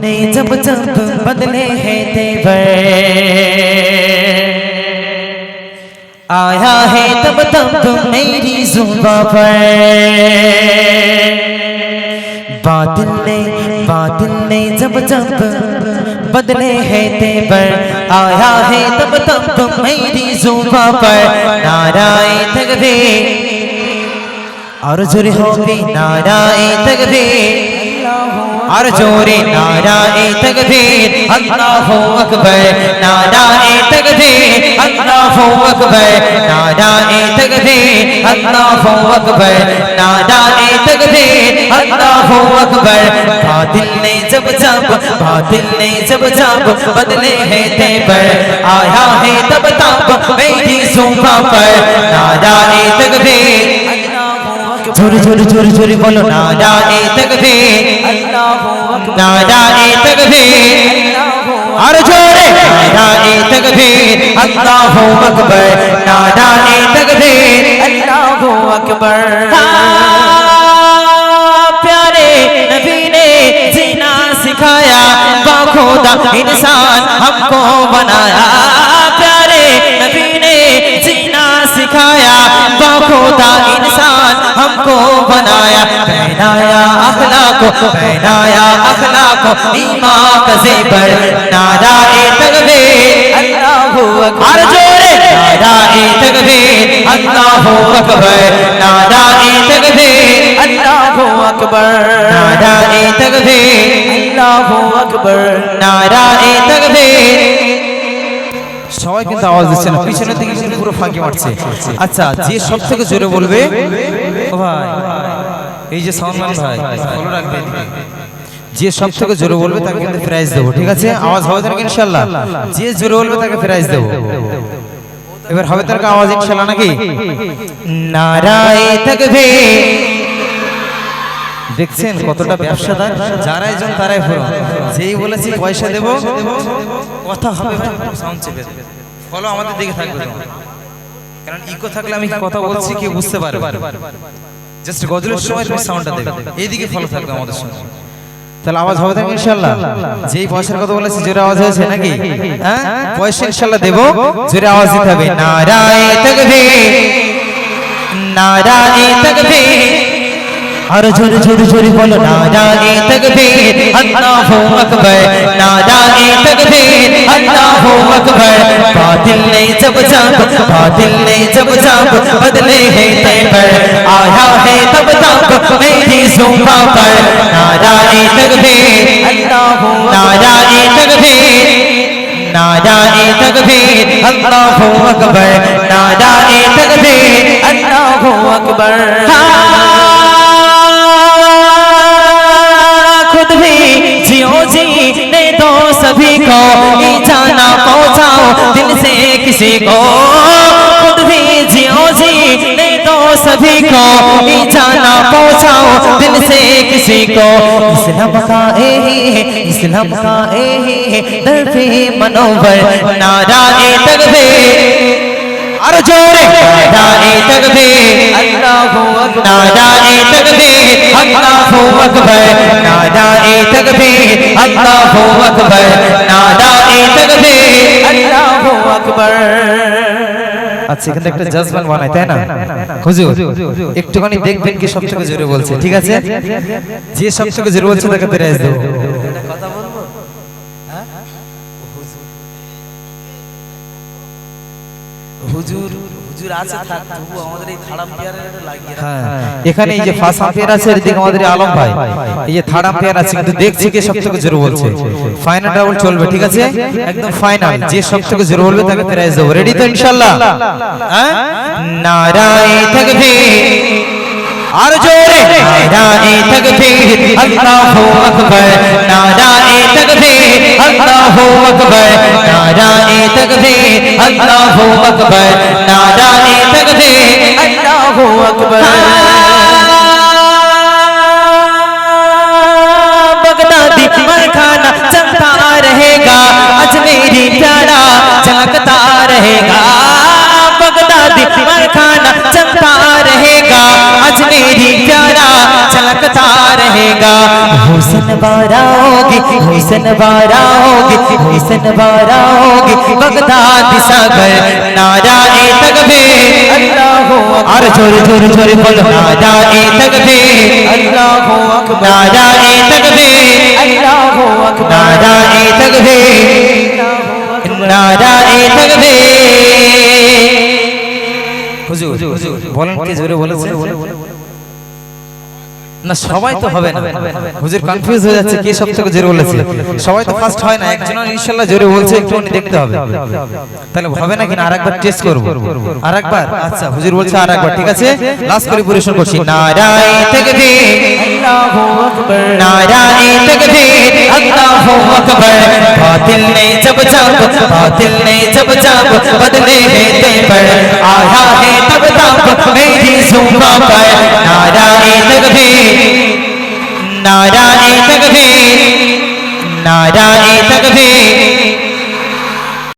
ने जब जब बदले हैं तेवर आया है तब तब मेरी जुबा पर बादल ने बादल ने जब जब बदले हैं तेवर आया है तब तब मेरी जुबा पर नाराए तकबीर, और जोरे हो नाराए तकबीर। और जोरे नाराए तकबीर, अल्लाहु अकबर। नाराए तकबीर, अल्लाहु अकबर। नाराए तकबीर, अल्लाहु अकबर। नाराए तकबीर, अल्लाहु अकबर। बादल ने जब जब, बादल ने जब जब बदले हैं तेवर आया है तब तब, मेरी सुबह पर। नाराए तकबीर जोरे जोरे जोरे जोरे बोलो नाराए तकबीर नाराए तकबीर और जोरे नाराए तकबीर अल्लाहु अकबर नाराए तकबीर अल्लाहु अकबर हाँ, प्यारे नबी ने जीना सिखाया बाखुदा इंसान हमको बनाया پہنایا پہنایا اخلاق کو پہنایا اخلاق کو ایمان سے بڑھ نعرہ تکبیر اللہ اکبر جوڑے نعرہ تکبیر اللہ اکبر نعرہ تکبیر اللہ اکبر نعرہ تکبیر اللہ اکبر نعرہ تکبیر সবাই কিন্তু আওয়াজ দিচ্ছে না পিছনের দিকে পুরো ফাঁকি মারছে আচ্ছা যে সব থেকে জোরে বলবে ভাই এই যে সলমান ভাই। ফলো রাখবে এদিকে। যে সব থেকে জোরে বলবে তাকে কিন্তু প্রাইজ দেবো ঠিক আছে? আওয়াজ হবে তো নাকি ইনশাল্লাহ যে জোরে বলবে তাকে প্রাইজ দেবো। এবার হবে তার আওয়াজ ইনশাল্লাহ নাকি? নারায়ে তাকবীর দেখছেন কতটা ব্যবসাদার? যারাই জন তারাই পুরো যেই বলেছি পয়সা দেব কথা হবে সাউন্ড চেপে ফলো আমাদের দিকে থাকবে কারণ ইকো থাকলে আমি কথা বলছি কেউ বুঝতে পারবে জাস্ট গজলের সময় তুমি সাউন্ডটা দেবে এইদিকে ফলো থাকবে আমাদের সঙ্গে। তাহলে আওয়াজ হবে তো ইনশাল্লাহ যেই পয়সার কথা বলেছি জোরে আওয়াজ হয়েছে নাকি? হ্যাঁ? পয়সা ইনশাল্লাহ দেব জোরে আওয়াজ দিতে হবে নারায়ে তাকবীর। নারায়ে তাকবীর। और जोर जोर जोर बोलो नाराए तकबीर अल्लाहु अकबर नाराए तकबीर अल्लाहु अकबर बादल ने जब जब बादल ने जब जब बदले हैं तेवर आया है तब तब मेरी जुबा पर नाराए तकबीर अल्लाहु नाराए तकबीर नाराए तकबीर अल्लाहु अकबर नाराए तकबीर अल्लाहु अकबर से किसी को खुद भी जियो जी ने दो सभी को जाना पहुंचाओ। दिल से किसी को इस्लाम का ए इस्लाम का ए है दर पे मनोवर नाराए तकबीर। और जोरे नाराए तकबीर। तकबीर। अल्लाहु अकबर। अल्लाहु अकबर। আচ্ছা এখানে একটা জাজমান বানাই তাই না? হুজুর একটুখানি দেখবেন কি সব থেকে জোরে বলছে ঠিক আছে? যে সব থেকে জোরে বলছে তাকে হুজুর। হ্যাঁ, এখানে এই যে ফাসা পেয়ারা আছে এদিকে আমাদের আলম ভাই। এই যে থাড়া পেয়ারা আছে কিন্তু দেখছি কে সবথেকে জোরে বলছে। ফাইনাল রাউন্ড চলবে ঠিক আছে? একদম ফাইনাল যে সবথেকে জোরে বলবে তাকে প্রাইজ দেব। রেডি তো ইনশাআল্লাহ হ্যাঁ? নারায়ে তাকবীর আর জোরে। নারায়ে তাকবীর আল্লাহু আকবার। নারায়ে তাকবীর আল্লাহু আকবার। तकबीर अल्लाहु अकबर नाराए तकबीर अल्लाहु अकबर रहेगा हुसन बाराओगे हुसन बाराओगे हुसन बाराओगे बगदाद सागर नारा ए तकबे अल्लाह हो अरे ज़ोर ज़ोर ज़ोर बोलो। नारा ए तकबे अल्लाह हो अकबर। नारा ए तकबे अल्लाह हो अकबर। नारा ए तकबे नारा ए तकबे हुजूर। बोलन के ज़ोर बोलो बोलो बोलो না সবাই তো হবে না হুজুর কনফিউজ হয়ে যাচ্ছে কে সব থেকে জোরে বলেছে সবাই তো ফার্স্ট হয় না একজন ইনশাআল্লাহ জোরে বলছে একটু দেখতে হবে তাহলে হবে না কিনা আরেকবার টেস্ট করব আরেকবার আচ্ছা হুজুর বলছে আরেকবার ঠিক আছে লাস্ট করে পরিবেশন করছি नाराए तकबीर अल्लाहु अकबर नाराए तकबीर अल्लाहु अकबर बातिल ने जब जब बातिल ने जब जब बदले हैं ते पर आया है तब तब मेरी जुबा पर नाराए तकबीर नाराए तकबीर नाराए तकबीर